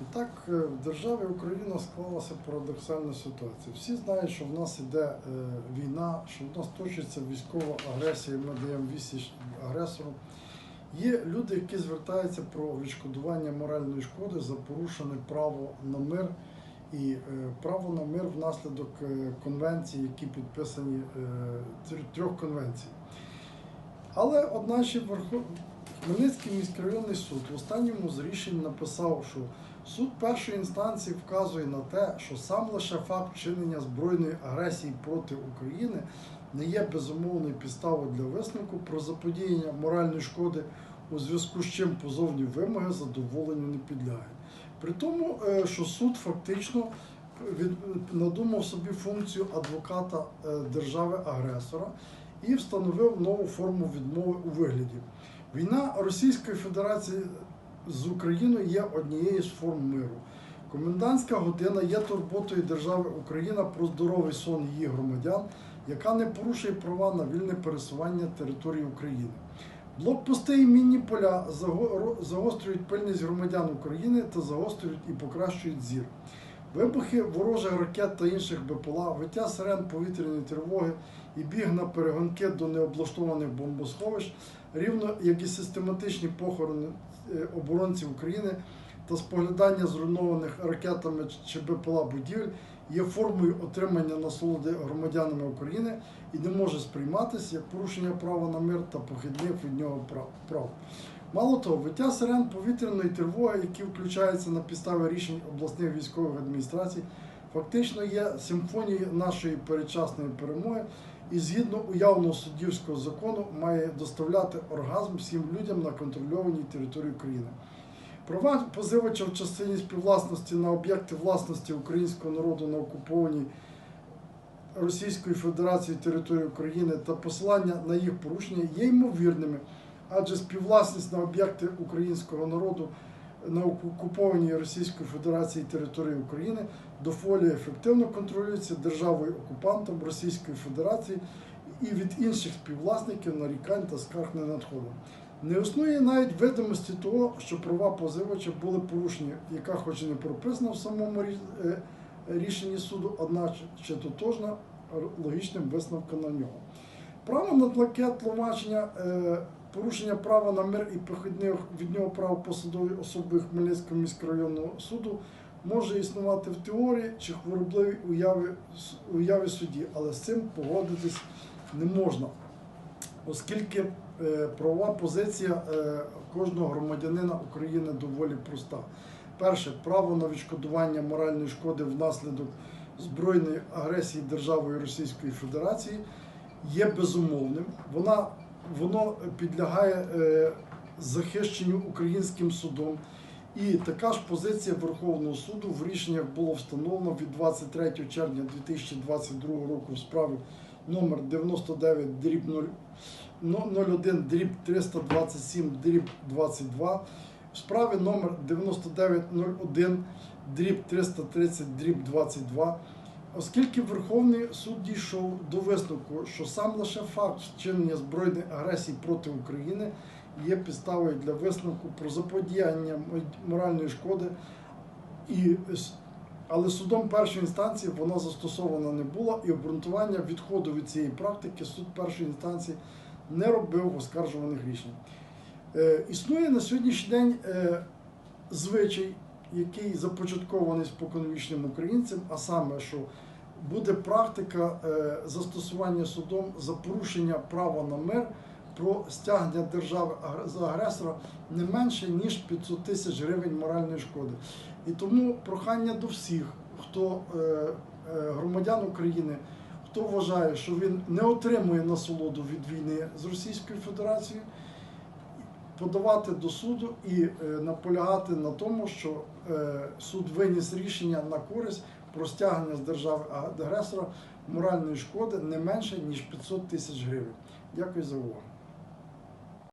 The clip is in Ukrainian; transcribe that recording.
І так е, в державі Україна склалася парадоксальна ситуація. Всі знають, що в нас іде е, війна, що в нас точиться військова агресія, ми даємо відсіч агресору. Є люди, які звертаються про відшкодування моральної шкоди за порушене право на мир і е, право на мир внаслідок конвенцій, які підписані трьох- конвенцій. Але одначе. Хмельницький міськрайонний суд в останньому з рішень написав, що суд першої інстанції вказує на те, що сам лише факт вчинення збройної агресії проти України не є безумовною підставою для висновку про заподіяння моральної шкоди, у зв'язку з чим позовні вимоги задоволенню не підлягають. При тому, е, що суд фактично надумав собі функцію адвоката е, держави-агресора і встановив нову форму відмови у вигляді. Війна Російської Федерації з Україною є однією з форм миру. Комендантська година є турботою держави Україна про здоровий сон її громадян, яка не порушує права на вільне пересування території України. Блокпости і мінні поля заго- загострюють пильність громадян України та загострюють і покращують зір. Вибухи ворожих ракет та інших БПЛА, виття сирен повітряної тривоги і біг на перегонки до необлаштованих бомбосховищ, рівно як і систематичні похорони е, оборонців України та споглядання зруйнованих ракетами чи БПЛА будівель є формою отримання насолоди громадянами України і не може сприйматися як порушення права на мир та похідних від нього прав- прав. Мало того, виття сирен повітряної тривоги, які включаються на підставі рішень обласних військових адміністрацій, фактично є симфонією нашої передчасної перемоги і згідно уявного суддівського закону має доставляти оргазм всім людям на контрольованій території України. Права позивача в частині співвласності на об'єкти власності українського народу на окупованій Російської Федерації території України та посилання на їх порушення є ймовірними, адже співвласність на об'єкти українського народу на окупованій Російської Федерації території України доволі ефективно контролюється державою окупантом Російської Федерації і від інших співвласників нарікань та скарг не надходить. Не існує навіть видимості того, що права позивача були порушені, яка хоч і не прописана в самому е, рішенні суду, одначе тотожна логічним висновком на нього. Право на тлаке тлумачення е, порушення права на мир і похідних від нього прав посадової особи Хмельницького міськрайонного суду може існувати в теорії чи хворобливій уяві, уяві судді, але з цим погодитись не можна, оскільки е, правова позиція е, кожного громадянина України доволі проста. Перше, право на відшкодування моральної шкоди внаслідок збройної агресії державою Російської Федерації є безумовним. Вона, воно підлягає е, захищенню українським судом. І така ж позиція Верховного суду в рішеннях було встановлено від 23 червня 2022 року в справі номер 99 дріб 0, но- 01 дріб 327 дріб 22, в справі номер 9901 дріб 330 дріб 22, оскільки Верховний суд дійшов до висновку, що сам лише факт вчинення збройної агресії проти України є підставою для висновку про заподіяння моральної шкоди, і, але судом першої інстанції вона застосована не була, і обґрунтування відходу від цієї практики суд першої інстанції не робив оскаржуваних рішень. Е, існує на сьогоднішній день е, звичай, який започаткований споконвічним українцем, а саме, що буде практика е, застосування судом за порушення права на мир про стягнення держави за агресора не менше ніж 500 тисяч гривень моральної шкоди. І тому прохання до всіх, хто е, е, громадян України, хто вважає, що він не отримує насолоду від війни з Російською Федерацією, подавати до суду і наполягати на тому, що суд виніс рішення на користь про стягнення з держави агресора моральної шкоди не менше ніж 500 тисяч гривень. Дякую за увагу.